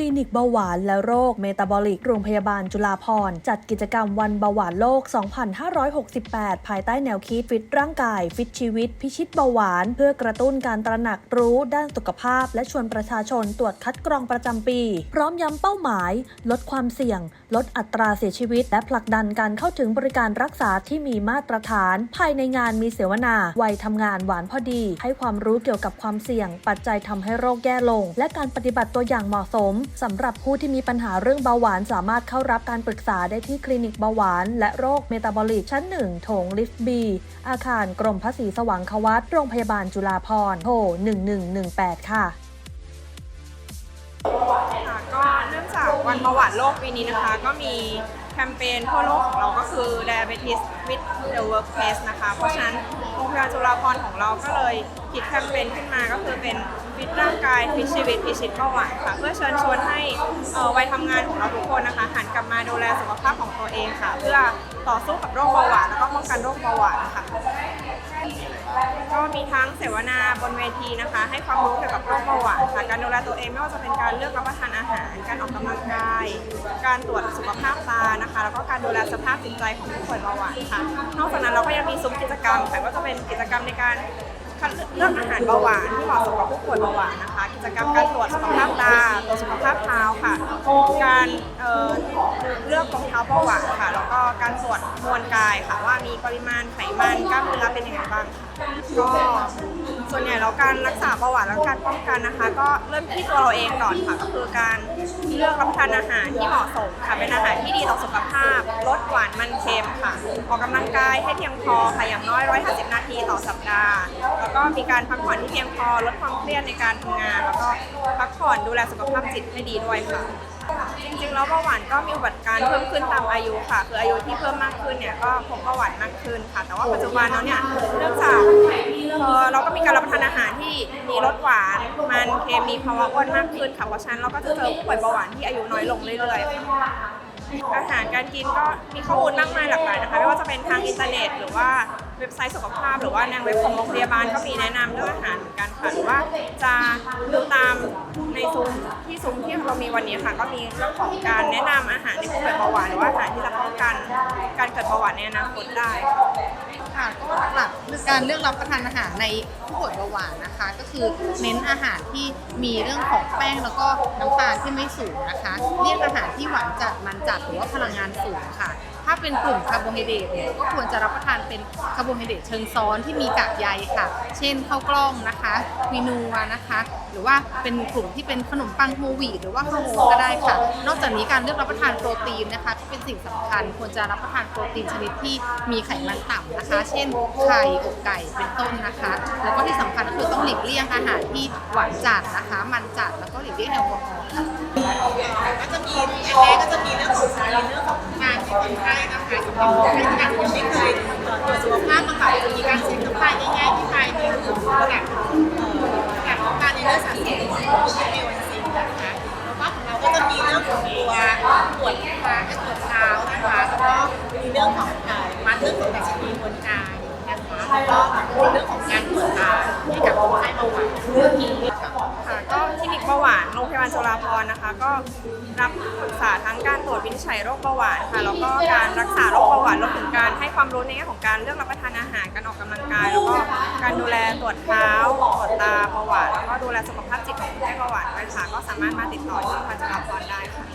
ลินิกเบาหวานและโรคเมตาบอลิกโรงพยาบาลจุฬาภรณ์จัดกิจกรรมวันเบาหวานโลก 2568 ภายใต้แนวคิดฟิตร่างกาย ฟิตชีวิต พิชิตเบาหวาน เพื่อกระตุ้นการตระหนักรู้ด้านสุขภาพ และชวนประชาชนตรวจคัดกรองประจำปี พร้อมย้ำเป้าหมาย ลดความเสี่ยง ลดอัตราเสียชีวิต และผลักดันการเข้าถึงบริการรักษาที่มีมาตรฐาน ภายในงานมีเสวนาวัยทำงานหวานพอดี ให้ความรู้เกี่ยวกับความเสี่ยง ปัจจัยทำให้โรคแย่ลง และการปฏิบัติตัวอย่างเหมาะสมสำหรับผู้ที่มีปัญหาเรื่องเบาหวานสามารถเข้ารับการปรึกษาได้ที่คลินิกเบาหวาน และโรคเมตาบอลิกชั้น 1 โถงลิฟต์บี อาคารกรมพระศรีสว่างควัตโรงพยาบาลจุฬาภรณ์โทร1118 ค่ะ วันเบาหวานโลกปีนี้นะคะ ก็มีแคมเปญทั่วโลกของเราก็คือ Diabetes with the Workplace นะคะ เพราะฉะนั้นโรงพยาบาลจุฬาภรณ์ของเราก็เลยคิดแคมเปญขึ้นมาก็คือเป็นฟิตร่างกายฟิตชีวิตพิชิตเบาหวานค่ะ เพื่อเชิญชวนให้วัยทำงานของเราทุกคนนะคะ หันกลับมาดูแลสุขภาพของตัวเองค่ะ เพื่อต่อสู้กับโรคเบาหวานแล้วก็ป้องกันโรคเบาหวานค่ะ ก็มีทั้งเสวนาบนเวทีนะคะ ให้ความรู้เกี่ยวกับโรคเบาหวานค่ะการดูแลตัวเองไม่ว่าจะเป็นการเลือกรับประทานอาหาร การออกกำลังกาย การตรวจสุขภาพตานะคะ แล้วก็การดูแลสภาพจิตใจของผู้ป่วยเบาหวานค่ะ นอกจากนั้นเราก็ยังมีซุ้มกิจกรรมค่ะก็จะเป็นกิจกรรมในการคัดเลือกอาหารเบาหวานที่เหมาะสมกับผู้ป่วยเบาหวานนะคะ กิจกรรมการตรวจสุขภาพตาตรวจสุขภาพเท้าค่ะ การ เอ่อเลือกรองเท้าเบาหวานค่ะ แล้วก็การตรวจมวลกายค่ะ ว่ามีปริมาณไขมันกล้ามเนื้อเป็นยังไงบ้างค่ะก็ส่วนใหญ่แล้วการรักษาเบาหวานและการป้องกันนะคะ ก็เริ่มที่ตัวเราเองก่อนค่ะ ก็คือการเลือกรับประทานอาหารที่เหมาะสมค่ะ เป็นอาหารที่ดีต่อสุขภาพ ลดหวานมันเค็มค่ะ ออกกำลังกายให้เพียงพอค่ะ อย่างน้อย 150 นาทีต่อสัปดาห์ แล้วก็มีการพักผ่อนที่เพียงพอ ลดความเครียดในการทำงาน แล้วก็พักผ่อนดูแลสุขภาพจิตให้ดีด้วยค่ะ จริงๆแล้วเบาหวานก็มีอุบัติการเพิ่มขึ้นตามอายุค่ะ คืออายุที่เพิ่มมากขึ้นเนี่ยก็พบเบาหวานมากขึ้นค่ะ แต่ว่าปัจจุบันแล้วเนี่ยเนื่องจากเอ่อเราก็มีการรับประทานอาหารที่มีรสหวาน มันเค็มมีภาวะอ้วนมากขึ้นค่ะเพราะฉะนั้นเราก็จะเจอผู้ป่วยเบาหวานที่อายุน้อยลงเรื่อยๆค่ะอาหารการกินก็มีข้อมูลมากมายหลากหลายนะคะ ไม่ว่าจะเป็นทางอินเทอร์เน็ต หรือว่าเว็บไซต์สุขภาพ หรือว่าในเว็บของโรงพยาบาลก็มีแนะนำเรื่องอาหารเหมือนกันค่ะหรือว่าจะดูตาม ซุ้มที่ซุ้มที่เรามีวันนี้ค่ะ ก็มีเรื่องของการแนะนำอาหารในผู้ป่วยเบาหวานหรือว่าอาหารที่จะป้องกันการเกิดเบาหวานในอนาคตได้ ค่ะก็หลักๆคือการเลือกรับประทานอาหารในผู้ป่วยเบาหวานนะคะ ก็คือเน้นอาหารที่มีเรื่องของแป้งแล้วก็น้ำตาลที่ไม่สูงนะคะเลี่ยงอาหารที่หวานจัดมันจัดหรือว่าพลังงานสูงค่ะ ถ้าเป็นกลุ่มคาร์โบไฮเดรตเนี่ยก็ควรจะรับประทานเป็นคาร์โบไฮเดรตเชิงซ้อนที่มีกากใยค่ะ เช่นข้าวกล้องนะคะวีนัวนะคะ หรือว่าเป็นกลุ่มที่เป็นขนมปังโฮลวีตหรือว่าข้าวโฮก็ได้ค่ะ นอกจากนี้การเลือกรับประทานโปรตีนนะคะที่เป็นสิ่งสำคัญควรจะรับประทานโปรตีนชนิดที่มีไขมันต่ำนะคะ เช่นไข่อกไก่เป็นต้นนะคะ แล้วก็ที่สำคัญก็คือต้องหลีกเลี่ยงอาหารที่หวานจัดนะคะ มันจัดแล้วก็หลีกเลี่ยงแอลกอฮอล์ค่ะก็จะมีอันแรกก็จะมีเรื่องของสายเรื่องของงานที่คนไข้นะคะสำหรับคนไข้ที่ยังไม่เคยตรวจสุขภาพมาค่ะจะมีการเช็คน้ำตาลง่ายๆที่ไทยนี่คือประกาศประกาศของการในเรื่องสารเสพติดที่เอวันซีนะคะแล้วก็ของเราก็จะมีเรื่องของตัวตรวจตาตรวจเท้านะคะแล้วก็มีเรื่องของมาเรื่องของดัชนีมวลกายนะคะแล้วก็เรื่องของการตรวจตาให้กับคนไข้เบาหวาน เบาหวานโรงพยาบาลจุฬาภรณ์นะคะ ก็รับปรึกษาทั้งการตรวจวินิจฉัยโรคเบาหวานค่ะแล้วก็การรักษาโรคเบาหวานรวมถึงการให้ความรู้ในแง่ของการเลือกรับประทานอาหารการออกกำลังกาย แล้วก็การดูแลตรวจเท้าตรวจตาเบาหวานแล้วก็ดูแลสุขภาพจิตของผู้ป่วยเบาหวานด้วยค่ะก็สามารถมาติดต่อที่โรงพยาบาลจุฬาภรณ์ได้ค่ะ